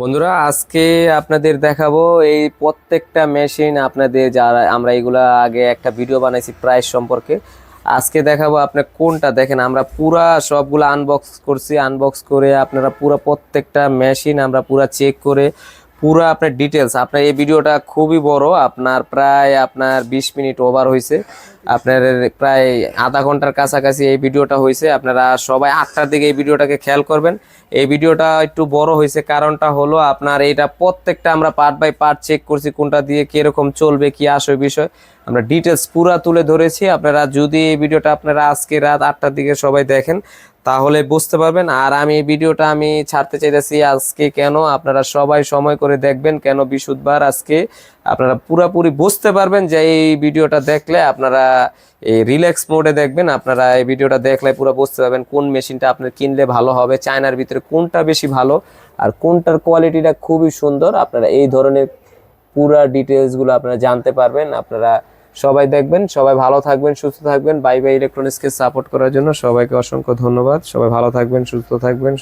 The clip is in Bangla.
বন্ধুরা, আজকে আপনাদের দেখাবো এই প্রত্যেকটা মেশিন আপনাদের যারা আমরা এগুলা আগে একটা ভিডিও বানাইছি প্রাইস সম্পর্কে। আজকে দেখাবো আপনি কোনটা দেখেন, আমরা পুরা সবগুলো আনবক্স করছি। আনবক্স করে আপনারা পুরো প্রত্যেকটা মেশিন আমরা পুরা চেক করে পুরো আপনার ডিটেলস আপনার এই ভিডিওটা খুবই বড়, আপনার প্রায় আপনার বিশ মিনিট ওভার হয়েছে আপনার প্রায় আধা ঘণ্টার কাছাকাছি এই ভিডিওটা হয়েছে আপনারা সবাই আটটার দিকে এই ভিডিওটাকে খেয়াল করবেন। এই ভিডিওটা একটু বড় হয়েছে কারণটা হলো আপনার এইটা প্রত্যেকটা আমরা পার্ট বাই পার্ট চেক করছি, কোনটা দিয়ে কীরকম চলবে, কি আসবে বিষয়। আমরা ডিটেলস পুরা তুলে ধরেছি। আপনারা যদি এই ভিডিওটা আপনারা আজকে রাত আটটার দিকে সবাই দেখেন, তাহলে বুঝতে পারবেন। আর আমি এই ভিডিওটা আমি ছাড়তে চাইতেছি আজকে কেন? আপনারা সবাই সময় করে দেখবেন কেন বিশুদ্ধবার আজকে। আপনারা পুরাপুরি বুঝতে পারবেন যে এই ভিডিওটা দেখলে আপনারা এই রিল্যাক্স মোডে দেখবেন। আপনারা এই ভিডিওটা দেখলে পুরো বুঝতে পারবেন কোন মেশিনটা আপনার কিনলে ভালো হবে, চায়নার ভিতরে কোনটা বেশি ভালো, আর কোনটার কোয়ালিটিটা খুবই সুন্দর। আপনারা এই ধরনের পুরা ডিটেলসগুলো আপনারা জানতে পারবেন। আপনারা সবাই দেখবেন, সবাই ভালো থাকবেন, সুস্থ থাকবেন। বাই বাই ইলেকট্রনিক্সকে সাপোর্ট করার জন্য সবাইকে অসংখ্য ধন্যবাদ। সবাই ভালো থাকবেন, সুস্থ থাকবেন